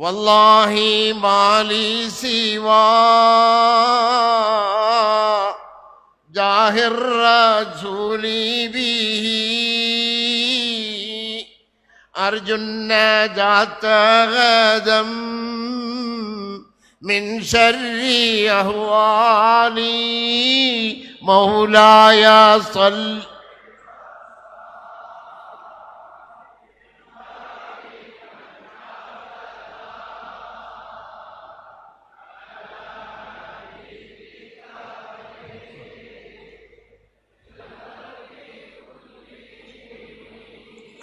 والله ما لي سوى جاه الرسول به. أرجو النجاة غدا من شر أهوالي. مولاي صل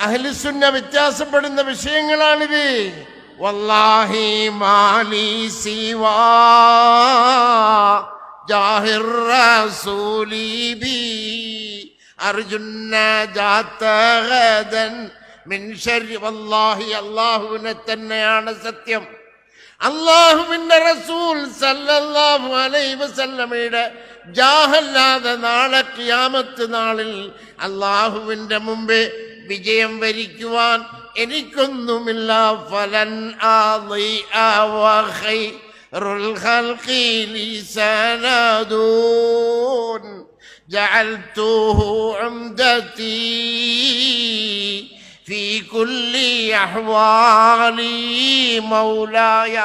അഹ്ലുസുന്ന വ്യത്യാസപ്പെടുന്ന വിഷയങ്ങളാണിത്. വല്ലാഹി മാലി സിവാ ജാഹിർ റസൂലി ബി. അർജുന്ന ജാത്തഗദൻ മിൻ ശർരി വല്ലാഹി അല്ലാഹുവിനെ തന്നെയാണ് സത്യം. അള്ളാഹുവിന്റെ റസൂൽ സല്ലല്ലാഹു അലൈഹി വസല്ലമയുടെ ജാഹല്ലാതെ നാളെ ക്യാമത്ത് നാളിൽ അള്ളാഹുവിന്റെ മുമ്പേ വിജയം വരിക്കുവാൻ എനിക്കൊന്നുമില്ല ഫലൻ ആളിഅ വഖൈറുൽ ഖൽഖി ലിസനദൂൻ جعلته عمدتي في كل أحوالي مولاي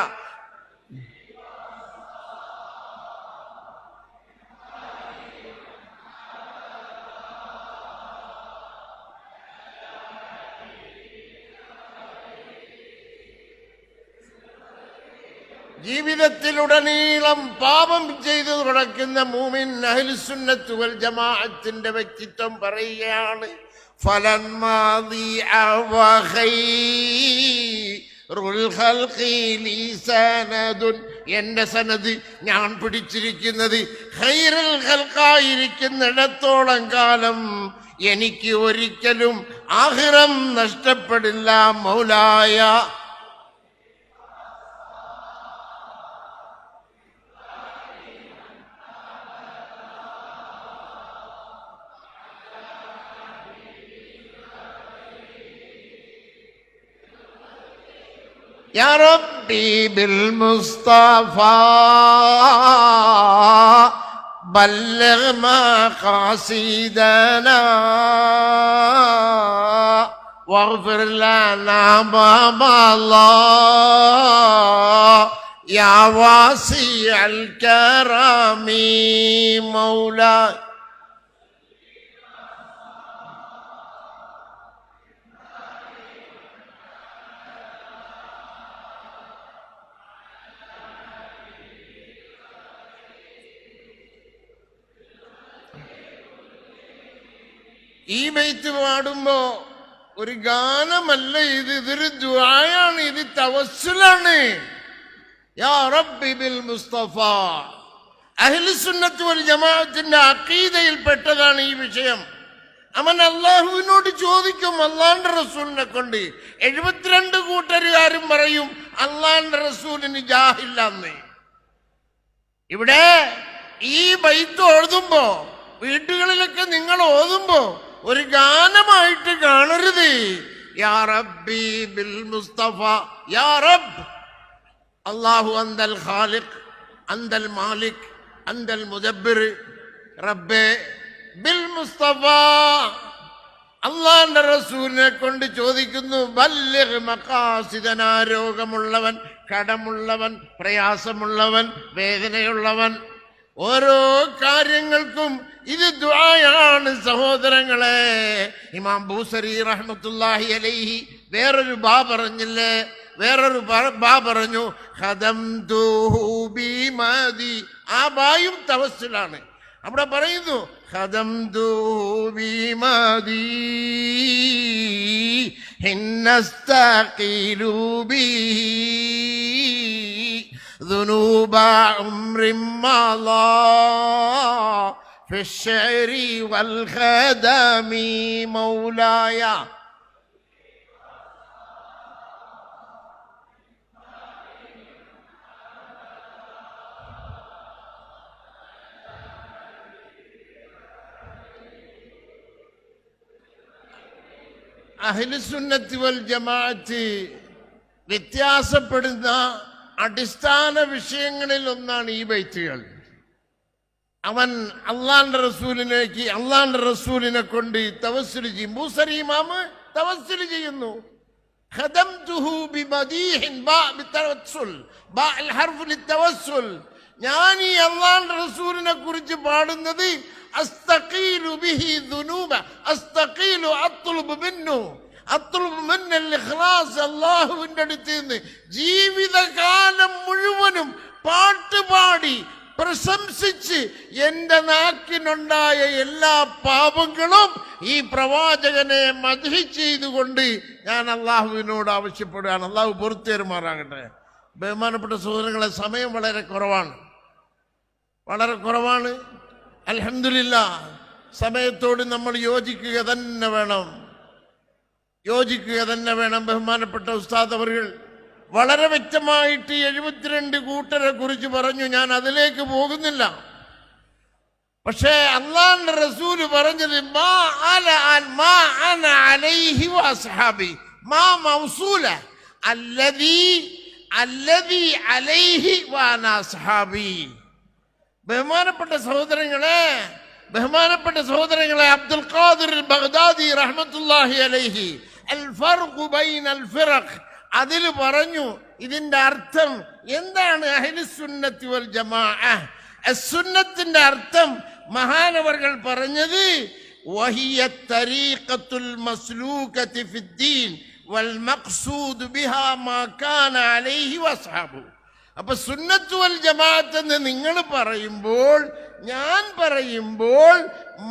ജീവിതത്തിലുടനീളം പാപം ചെയ്തു തുടക്കുന്ന മൂമിൻ അഹിൽസുന്നത്തുകൾ ജമാഅത്തിന്റെ വ്യക്തിത്വം പറയുകയാണ്. എന്റെ സനത് ഞാൻ പിടിച്ചിരിക്കുന്നത് ഖൽഖായിരിക്കുന്നിടത്തോളം കാലം എനിക്ക് ഒരിക്കലും ആഹിറം നഷ്ടപ്പെടില്ല മൗലായ يا ربي بالمصطفى بلغ مقاصدنا واغفر لنا باب الله. يا واسع الكرم مولاي. ഈ ബൈത്ത് പാടുമ്പോ ഒരു ഗാനമല്ല ഇത് ഇതൊരു ദ്വായാണ് ഇത് തവസ്സുലാണ്. യാ റബ്ബി ബിൽ ജമാഅത്തിന്റെ അക്കീതയിൽ ഈ വിഷയം. അവൻ അള്ളാഹുവിനോട് ചോദിക്കും അള്ളാന്റെ റസൂലിനെ കൊണ്ട് എഴുപത്തിരണ്ട് കൂട്ടരുകാരും പറയും അള്ളാന്റെ റസൂലിന് ജാഹില്ലാന്ന്. ഇവിടെ ഈ ബൈത്ത് ഓതുമ്പോ വീട്ടുകളിലൊക്കെ നിങ്ങൾ ഓതുമ്പോ ഒരു ഗാനമായിട്ട് കാണരുത്. യാ റബ്ബി ബിൽ മുസ്തഫ യാ റബ്ബ്. അള്ളാഹു അന്തൽ ഖാലിഖ് അന്തൽ മാലിക് അന്തൽ മുദബ്ബിർ. റബ്ബേ ബിൽ മുസ്തഫ. അള്ളാന്റെ റസൂലിനെ കൊണ്ട് ചോദിക്കുന്നു ബല്ലിഗ് മഖാസിദന രോഗമുള്ളവൻ കടമുള്ളവൻ പ്രയാസമുള്ളവൻ വേദനയുള്ളവൻ ഓരോ കാര്യങ്ങൾക്കും ഇത് ദ്വായാണ് സഹോദരങ്ങളെ. ഇമാം ബൂസരി റഹ്മത്തുല്ലാഹി അലൈഹി വേറൊരു ബാ പറഞ്ഞില്ലേ? വേറൊരു ബാ പറഞ്ഞു ഹദം ബിമതി ആ ബായും തവസ്സിലാണ്. അവിടെ പറയുന്നു ഹദം ബിമതി ഹിന്നസ്തഖീലു ബിഹി ذنوب عمر مضى في الشعر والخدم مولاي അഹ്ലുസുന്നത്തി വൽ ജമാഅത്ത് വ്യത്യാസപ്പെടുന്ന അടിസ്ഥാന വിഷയങ്ങളിൽ ഒന്നാണ് ഈ ബൈത്തുകൾ. അവൻ അള്ളാന്റെ റസൂലിനേക്ക് അള്ളാന്റെ റസൂലിനെ കൊണ്ട് തവസ്സുൽ ചെയ്യും. ഭൂസരീമാമ് തവസ്സുൽ ചെയ്യുന്നു. ഞാൻ ഈ അള്ളാന്റെ റസൂലിനെ കുറിച്ച് പാടുന്നത് അല്ലാഹുവിന്റെ അടുത്ത് നിന്ന് ജീവിതകാലം മുഴുവനും പാട്ടുപാടി പ്രശംസിച്ച് എന്റെ നാക്കിനുണ്ടായ എല്ലാ പാപങ്ങളും ഈ പ്രവാചകനെ മധു ചെയ്തുകൊണ്ട് ഞാൻ അള്ളാഹുവിനോട് ആവശ്യപ്പെടുകയാണ്. അള്ളാഹു പൊറത്തേറുമാറാകട്ടെ ബഹുമാനപ്പെട്ട സഹോദരങ്ങളെ സമയം വളരെ കുറവാണ്. വളരെ കുറവാണ്. അലഹമില്ല സമയത്തോട് നമ്മൾ യോജിക്കുക തന്നെ വേണം. യോജിക്കുക തന്നെ വേണം. ബഹുമാനപ്പെട്ട ഉസ്താദ് അവർ വളരെ വ്യക്തമായിട്ട് എഴുപത്തിരണ്ട് കൂട്ടരെ കുറിച്ച് പറഞ്ഞു. ഞാൻ അതിലേക്ക് പോകുന്നില്ല. പക്ഷേ അള്ളാന്റെ റസൂൽ പറഞ്ഞത് ബഹുമാനപ്പെട്ട സഹോദരങ്ങളെ ബഹുമാനപ്പെട്ട സഹോദരങ്ങളെ അബ്ദുൽ ഖാദിർ ബഗ്ദാദി റഹ്മത്തുല്ലാഹി അലൈഹി അതിൽ പറഞ്ഞു ഇതിന്റെ അർത്ഥം എന്താണ് അഹ്ലുസുന്നത്തി വൽ ജമാഅ? അസുന്നത്തിന്റെ അർത്ഥം മഹാനവർകൾ പറഞ്ഞത് വഹിയ തരീഖത്തുൽ മസ്ലൂകത്തി ഫിദ്ദീൻ വൽ മഖ്സൂദ് ബിഹാ മാ കാന അലൈഹി വസ്ഹാബു അപ്പൊ സുന്നത്തുവൽ ജമാഅത്ത് എന്ന് നിങ്ങൾ പറയുമ്പോൾ ഞാൻ പറയുമ്പോൾ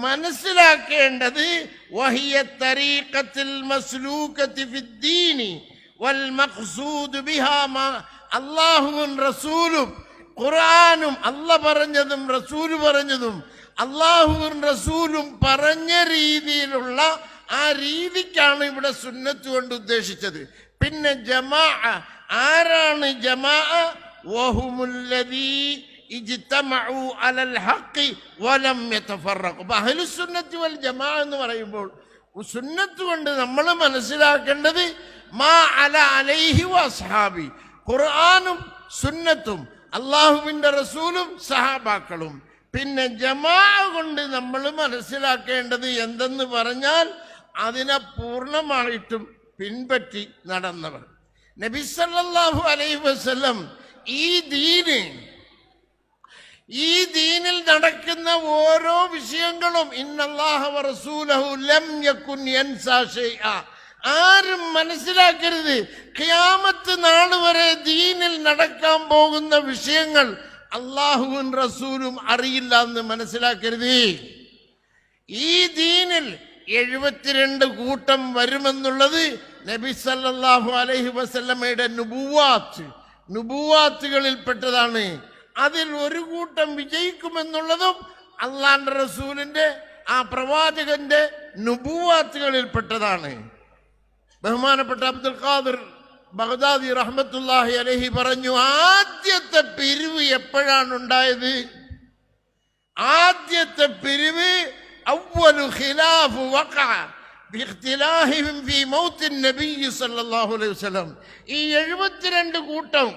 മനസ്സിലാക്കേണ്ടത് വഹിയ തരീഖത്തിൽ മസ്ലൂകത്തി ഫിദ്ദീനി വൽ മഖ്സൂദ് ബിഹാ മാ അല്ലാഹുവും റസൂലും ഖുർആനും അല്ല പറഞ്ഞതും റസൂൽ പറഞ്ഞതും അള്ളാഹുവും റസൂലും പറഞ്ഞ രീതിയിലുള്ള ആ രീതിക്കാണ് ഇവിടെ സുന്നത്ത് കൊണ്ട് ഉദ്ദേശിച്ചത്. പിന്നെ ജമാ ആരാണ് ജമാ വഹുമുല്ലദീ ഇജ്തമഉ അലൽ ഹഖ് വലം യതഫറഖു. അപ്പൊ അഹ്ലുസുന്നത്തി വൽ ജമാ എന്ന് പറയുമ്പോൾ സുന്നത്ത് കൊണ്ട് നമ്മൾ മനസ്സിലാക്കേണ്ടത് മാ അല അലൈഹി വസ്ഹാബി ഖുർആനും സുന്നത്തും അള്ളാഹുവിന്റെ റസൂലും സഹാബാക്കളും. പിന്നെ ജമാ കൊണ്ട് നമ്മൾ മനസ്സിലാക്കേണ്ടത് എന്തെന്ന് പറഞ്ഞാൽ അതിനെ പൂർണമായിട്ടും പിൻപറ്റി നടന്നവർ. നബി സല്ലല്ലാഹു അലൈഹി വസല്ലം ഈ ദീന് ഈ ദീനിൽ നടക്കുന്ന ഓരോ വിഷയങ്ങളും ആരും മനസ്സിലാക്കരുത്. ഖിയാമത്ത് നാൾ വരെ ദീനിൽ നടക്കാൻ പോകുന്ന വിഷയങ്ങൾ അള്ളാഹുവും റസൂലും അറിയില്ല എന്ന് മനസ്സിലാക്കരുത്. ഈ ദീനിൽ എഴുപത്തിരണ്ട് കൂട്ടം വരുമെന്നുള്ളത് നബി സല്ലല്ലാഹു അലൈഹി വസല്ലമയുടെ നുബുവാത്ത് നുബുവാത്തുകളിൽപ്പെട്ടതാണ്. അതിൽ ഒരു കൂട്ടം വിജയിക്കുമെന്നുള്ളതും അള്ളാന്റെ റസൂലിന്റെ ആ പ്രവാചകന്റെ നുബുവാത്തുകളിൽപ്പെട്ടതാണ്. ബഹുമാനപ്പെട്ട അബ്ദുൽ ഖാദിർ ബഗ്ദാദി റഹ്മത്തുല്ലാഹി അലഹി പറഞ്ഞു ആദ്യത്തെ പിരിവ് എപ്പോഴാണ് ഉണ്ടായത്? ആദ്യത്തെ പിരിവ് അവലു ഖിലാഫ് വഖഅ. ഈ 72 കൂട്ടം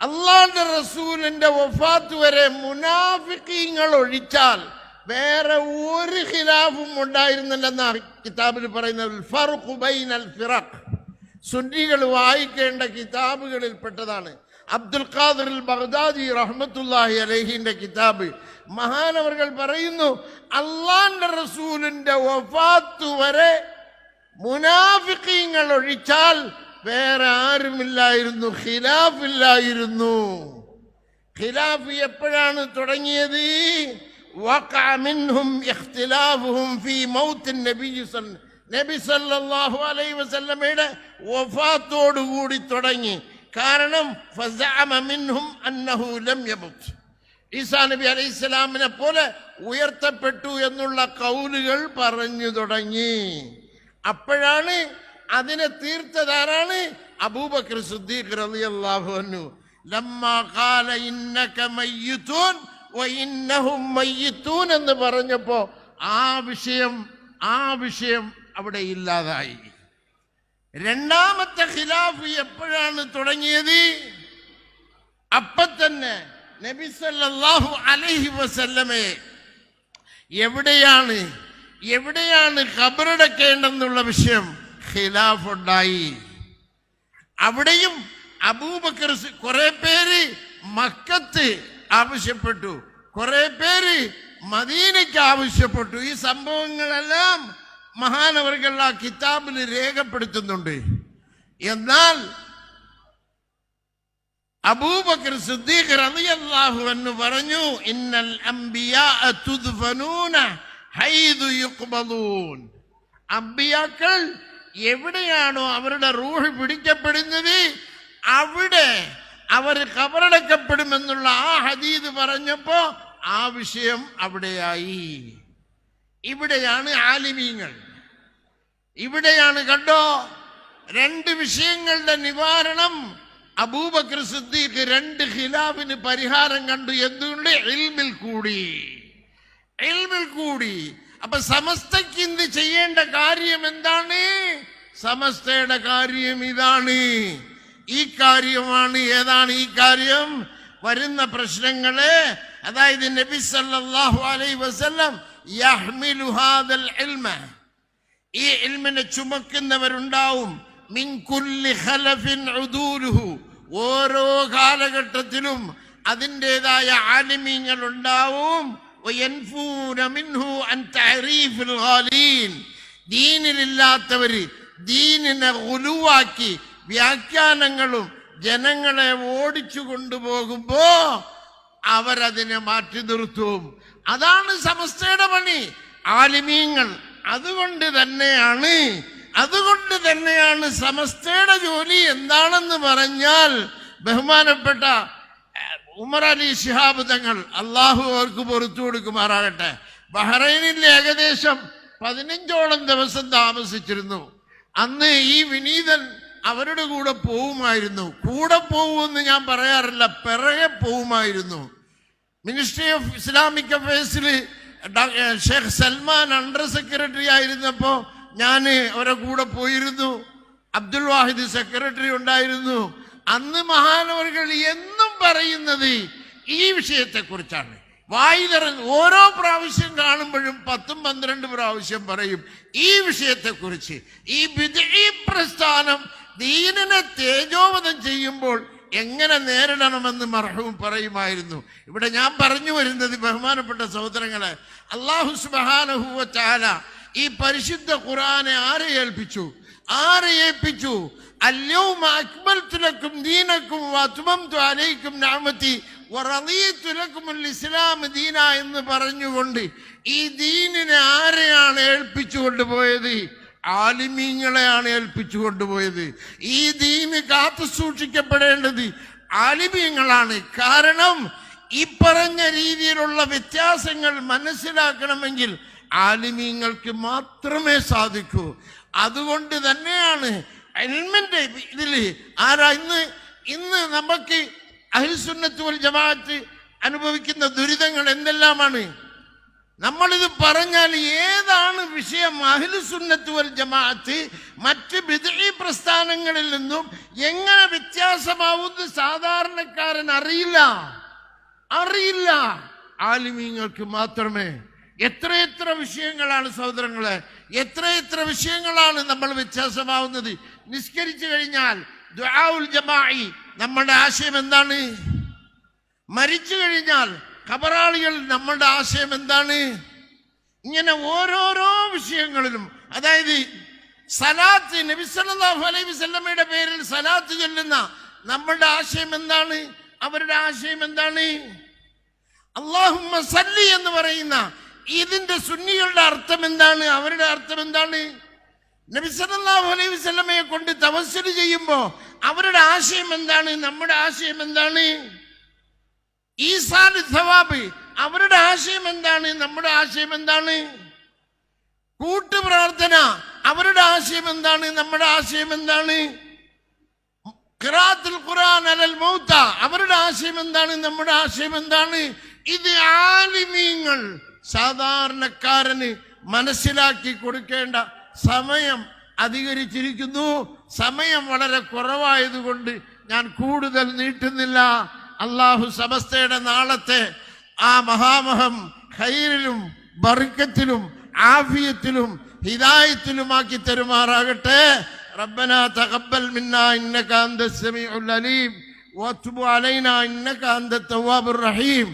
അള്ളാന്റെ റസൂലിന്റെ വഫാത്ത് വരെ മുനാഫിക്കീങ്ങൾ ഒഴിച്ചാൽ വേറെ ഒരു ഖിലാഫും ഉണ്ടായിരുന്നില്ലെന്ന കിതാബിൽ പറയുന്നത്. സുന്നികൾ വായിക്കേണ്ട കിതാബുകളിൽ പെട്ടതാണ് അബ്ദുൽ ഖാദർ ബഗ്ദാദി റഹ്മത്തുല്ലാഹി അലഹിന്റെ കിതാബ്. മഹാനവർകൾ പറയുന്നു അള്ളാന്റെ റസൂലിന്റെ വഫാത്ത് വരെ മുനാഫിക്കീങ്ങൾ ഒഴിച്ചാൽ വേറെ ആരുമില്ലായിരുന്നു ഖിലാഫില്ലായിരുന്നു. ഖിലാഫ് എപ്പോഴാണ് തുടങ്ങിയത്? നബി സല്ലല്ലാഹു അലൈഹി വസല്ലമയുടെ വഫാത്തോടു കൂടി തുടങ്ങി. കാരണം ഈസാ നബി അലൈഹി സ്വലാമിനെ പോലെ ഉയർത്തപ്പെട്ടു എന്നുള്ള കൗലുകൾ പറഞ്ഞു തുടങ്ങി. അപ്പോഴാണ് അതിനെ തീർത്തതാരാണ്? അബൂബക്കർ സിദ്ദീഖ് റളിയല്ലാഹു അൻഹു. ഖാല ഇന്നക എന്ന് പറഞ്ഞപ്പോൾ ആ വിഷയം ആ വിഷയം അവിടെ ഇല്ലാതായി. രണ്ടാമത്തെ ഖിലാഫ് എപ്പോഴാണ് തുടങ്ങിയത്? അപ്പത്തന്നെ നബി സല്ലല്ലാഹു അലൈഹി വസല്ലമയെ എവിടെയാണ് എവിടെയാണ് ഖബറടക്കേണ്ടെന്നുള്ള വിഷയം ഖിലാഫ് ഉണ്ടായി അവിടെയും അബൂബക്കർ കുറെ പേര് മക്കത്ത് ആവശ്യപ്പെട്ടു കുറെ പേര് മദീനയ്ക്ക് ആവശ്യപ്പെട്ടു. ഈ സംഭവങ്ങളെല്ലാം മഹാനവർകൾ ആ കിതാബിൽ രേഖപ്പെടുത്തുന്നുണ്ട്. എന്നാൽ അബൂബക്കർ സിദ്ദീഖ് റളിയല്ലാഹു അൻഹു പറഞ്ഞു ഇന്നൽ അംബിയാ എവിടെയാണോ അവരുടെ റൂഹ് പിടിക്കപ്പെടുന്നത് അവിടെ അവർ കബറടക്കപ്പെടുമെന്നുള്ള ആ ഹദീദ് പറഞ്ഞപ്പോ ആ വിഷയം അവിടെയായി. ഇവിടെയാണ് ആലിമീങ്ങൾ. ഇവിടെയാണ് കണ്ടോ രണ്ട് വിഷയങ്ങളുടെ നിവാരണം അബൂബക്കർ സിദ്ദീഖ് രണ്ട് ഖിലാഫിന് പരിഹാരം കണ്ടു എന്തുകൊണ്ട്? എൽമിൽ കൂടി. എൽമിൽ കൂടി. അപ്പൊ സമസ്തയ്ക്ക് ഇന്ന് ചെയ്യേണ്ട കാര്യം എന്താണ്? സമസ്തയുടെ കാര്യം ഇതാണ്. ഈ കാര്യമാണ് ഏതാണ് ഈ കാര്യം? വരുന്ന പ്രശ്നങ്ങളെ. അതായത് നബി സല്ലല്ലാഹു അലൈഹി വസല്ലം ഈ ഇൽമിനെ ചുമക്കുന്നവരുണ്ടാവും. ഓരോ കാലഘട്ടത്തിലും അതിന്റെതായ ആലിമീങ്ങൾ ഉണ്ടാവും ദീനിലില്ലാത്തവര് ദീനിനെ ഉലുവാക്കി വ്യാഖ്യാനങ്ങളും ജനങ്ങളെ ഓടിച്ചു കൊണ്ടുപോകുമ്പോ അവരതിനെ മാറ്റി നിർത്തും. അതാണ് സമസ്തയുടെ പണി. ആലിമീങ്ങൾ അതുകൊണ്ട് തന്നെയാണ് അതുകൊണ്ട് തന്നെയാണ് സമസ്തയുടെ ജോലി എന്താണെന്ന് പറഞ്ഞാൽ ബഹുമാനപ്പെട്ട ഉമർ അലി ഷിഹാബ് തങ്ങൾ അള്ളാഹു അവർക്ക് പുറത്തു കൊടുക്കുമാറാകട്ടെ. ബഹ്റൈനിൽ ഏകദേശം പതിനഞ്ചോളം ദിവസം താമസിച്ചിരുന്നു. അന്ന് ഈ വിനീതൻ അവരുടെ കൂടെ പോവുമായിരുന്നു. കൂടെ പോവുമെന്ന് ഞാൻ പറയാറില്ല പിറകെ പോവുമായിരുന്നു. മിനിസ്ട്രി ഓഫ് ഇസ്ലാമിക് അഫയേഴ്സിൽ ഷെയ്ഖ് സൽമാൻ അണ്ടർ സെക്രട്ടറി ആയിരുന്നപ്പോൾ ഞാൻ അവരെ കൂടെ പോയിരുന്നു. അബ്ദുൽ വാഹിദ് സെക്രട്ടറി ഉണ്ടായിരുന്നു. അന്ന് മഹാനവറുകൾ എന്നും പറയുന്നത് ഈ വിഷയത്തെക്കുറിച്ചാണ്. വായി തുറന്ന് ഓരോ പ്രാവശ്യം കാണുമ്പോഴും പത്തും പന്ത്രണ്ട് പ്രാവശ്യം പറയും ഈ വിഷയത്തെക്കുറിച്ച്. ഈ പ്രസ്ഥാനം ദീനിനെ തേജോവധം ചെയ്യുമ്പോൾ എങ്ങനെ നേരിടണമെന്ന് മർഹവും പറയുമായിരുന്നു. ഇവിടെ ഞാൻ പറഞ്ഞു വരുന്നത് ബഹുമാനപ്പെട്ട സഹോദരങ്ങളെ അള്ളാഹു സുബാനഹുവ ചാല ഈ പരിശുദ്ധ ഖുറാനെ ആരെ ഏൽപ്പിച്ചു? ആരെ ഏൽപ്പിച്ചു? അല്യവും അക്മൽത്തുലക്കും ദീനക്കും അത്മം അലൈക്കും നാമത്തി ഇസ്ലാം ദീന എന്ന് പറഞ്ഞുകൊണ്ട് ഈ ദീനിനെ ആരെയാണ് ഏൽപ്പിച്ചു കൊണ്ടുപോയത് ആലിമീങ്ങളെയാണ് ഏൽപ്പിച്ചു കൊണ്ടുപോയത്. ഈ ദീന് കാത്തു സൂക്ഷിക്കപ്പെടേണ്ടത് ആലിമീങ്ങളാണ്. കാരണം ഈ പറഞ്ഞ രീതിയിലുള്ള വ്യത്യാസങ്ങൾ മനസ്സിലാക്കണമെങ്കിൽ ആലിമീങ്ങൾക്ക് മാത്രമേ സാധിക്കൂ. അതുകൊണ്ട് തന്നെയാണ് എൽമിന്റെ ഇതിൽ ആരാ ഇന്ന് ഇന്ന് നമുക്ക് അഹിൽസുന്നത്തുൽ ജമാഅത്ത് അനുഭവിക്കുന്ന ദുരിതങ്ങൾ എന്തെല്ലാമാണ്? നമ്മളിത് പറഞ്ഞാൽ ഏതാണ് വിഷയം? അഹിലുസുന്നത്ത് വൽ ജമാഅത്ത് മറ്റ് ബിദഈ പ്രസ്ഥാനങ്ങളിൽ നിന്നും എങ്ങനെ വ്യത്യാസമാവുന്ന സാധാരണക്കാരൻ അറിയില്ല. അറിയില്ല. ആലിമീങ്ങൾക്ക് മാത്രമേ എത്രയെത്ര വിഷയങ്ങളാണ് സഹോദരങ്ങളെ എത്രയെത്ര വിഷയങ്ങളാണ് നമ്മൾ വ്യത്യാസമാവുന്നത്. നിസ്കരിച്ചു കഴിഞ്ഞാൽ ദുആഉൽ ജമാഇ നമ്മുടെ ആശയം എന്താണ്? മരിച്ചു കഴിഞ്ഞാൽ കബറാളികൾ നമ്മളുടെ ആശയം എന്താണ്? ഇങ്ങനെ ഓരോരോ വിഷയങ്ങളിലും അതായത് സലാത്ത് നബിസല്ലാഹു അലൈഹി പേരിൽ സലാത്ത് ചൊല്ലുന്ന നമ്മളുടെ ആശയം എന്താണ്? അവരുടെ ആശയം എന്താണ്? അള്ളാഹുമ്മ സല്ലി എന്ന് പറയുന്ന ഇതിന്റെ സുന്നികളുടെ അർത്ഥം എന്താണ്? അവരുടെ അർത്ഥം എന്താണ്? നബിസല്ലാഹു അലൈഹി വസല്ലമയെ കൊണ്ട് തവസ്സര് ചെയ്യുമ്പോൾ അവരുടെ ആശയം എന്താണ്? നമ്മുടെ ആശയം എന്താണ്? ഈസാൻ അവരുടെ ആശയം എന്താണ്? നമ്മുടെ ആശയം എന്താണ്? കൂട്ടുപ്രാർത്ഥന അവരുടെ ആശയം എന്താണ്? നമ്മുടെ ആശയം എന്താണ്? ഖുർആൻ അവരുടെ ആശയം എന്താണ്? നമ്മുടെ ആശയം എന്താണ്? ഇത് ആലിമീങ്ങൾ സാധാരണക്കാരന് മനസ്സിലാക്കി കൊടുക്കേണ്ട സമയം അധികരിച്ചിരിക്കുന്നു. സമയം വളരെ കുറവായതുകൊണ്ട് ഞാൻ കൂടുതൽ നീട്ടുന്നില്ല. അള്ളാഹു സമസ്തയുടെ നാളത്തെ ആ മഹാമഹം ഖൈറിലും ബർക്കത്തിലും ആഫിയത്തിലും ഹിദായത്തിലുമാക്കി തരുമാറാകട്ടെ ربنا تقبل منا انك انت السميع العليم واتب علينا انك انت التواب الرحيم